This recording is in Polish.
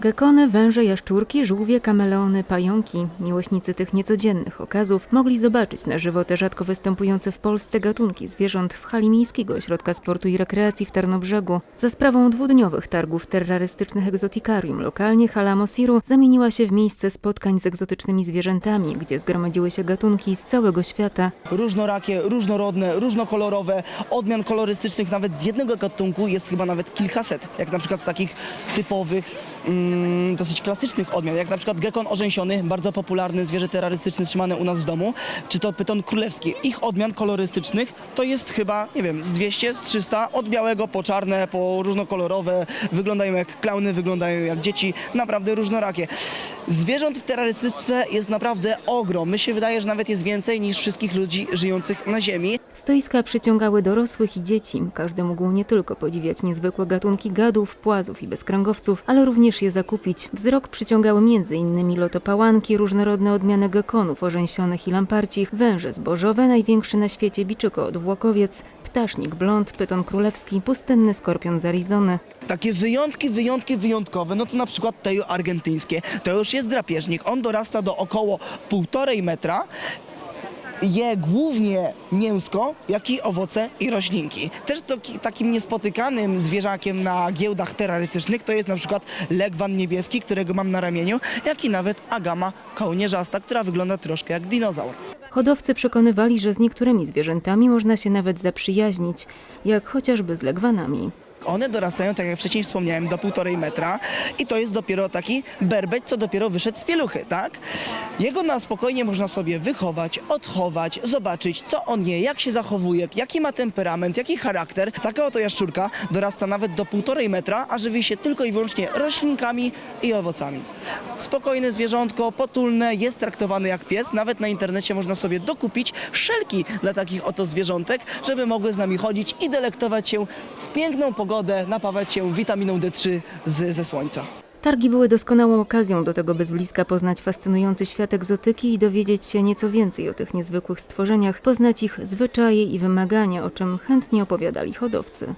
Gekony, węże, jaszczurki, żółwie, kameleony, pająki. Miłośnicy tych niecodziennych okazów mogli zobaczyć na żywo te rzadko występujące w Polsce gatunki zwierząt w hali Miejskiego Ośrodka Sportu i Rekreacji w Tarnobrzegu. Za sprawą dwudniowych targów terrorystycznych egzotikarium lokalnie hala Mosiru zamieniła się w miejsce spotkań z egzotycznymi zwierzętami, gdzie zgromadziły się gatunki z całego świata. różnorakie, różnorodne, różnokolorowe, odmian kolorystycznych nawet z jednego gatunku jest chyba nawet kilkaset, jak na przykład z takich typowych, mm, dosyć klasycznych odmian, jak na przykład gekon orzęsiony, bardzo popularny zwierzę terrorystyczne trzymane u nas w domu, czy to pyton królewski. Ich odmian kolorystycznych to jest chyba, nie wiem, z 200, z 300, od białego po czarne, po różnokolorowe, wyglądają jak klauny, wyglądają jak dzieci, naprawdę różnorakie. Zwierząt w terrorystyce jest naprawdę ogrom. My się wydaje, że nawet jest więcej niż wszystkich ludzi żyjących na Ziemi. Stoiska przyciągały dorosłych i dzieci. Każdy mógł nie tylko podziwiać niezwykłe gatunki gadów, płazów i bezkręgowców, ale również je zakupić. Wzrok przyciągały m.in. lotopałanki, różnorodne odmiany gekonów orzęsionych i lamparcich, węże zbożowe, największy na świecie biczyko odwłokowiec, ptasznik blond, pyton królewski, pustynny skorpion z Arizony. Takie wyjątki, wyjątki wyjątkowe, no to na przykład tejo argentyńskie. To już jest drapieżnik. On dorasta do około półtorej metra. Je głównie mięsko, jak i owoce i roślinki. Też to, takim niespotykanym zwierzakiem na giełdach terrorystycznych to jest na przykład legwan niebieski, którego mam na ramieniu, jak i nawet agama kołnierzasta, która wygląda troszkę jak dinozaur. Hodowcy przekonywali, że z niektórymi zwierzętami można się nawet zaprzyjaźnić, jak chociażby z legwanami. One dorastają, tak jak wcześniej wspomniałem, do półtorej metra i to jest dopiero taki berbeć, co dopiero wyszedł z pieluchy, tak? Jego na spokojnie można sobie wychować, odchować, zobaczyć, co on je, jak się zachowuje, jaki ma temperament, jaki charakter. Taka oto jaszczurka dorasta nawet do półtorej metra, a żywi się tylko i wyłącznie roślinkami i owocami. Spokojne zwierzątko, potulne, jest traktowany jak pies. Nawet na internecie można sobie dokupić szelki dla takich oto zwierzątek, żeby mogły z nami chodzić i delektować się w piękną pogodę, napawać się witaminą D3 z, ze słońca. Targi były doskonałą okazją do tego, by z bliska poznać fascynujący świat egzotyki i dowiedzieć się nieco więcej o tych niezwykłych stworzeniach, poznać ich zwyczaje i wymagania, o czym chętnie opowiadali hodowcy.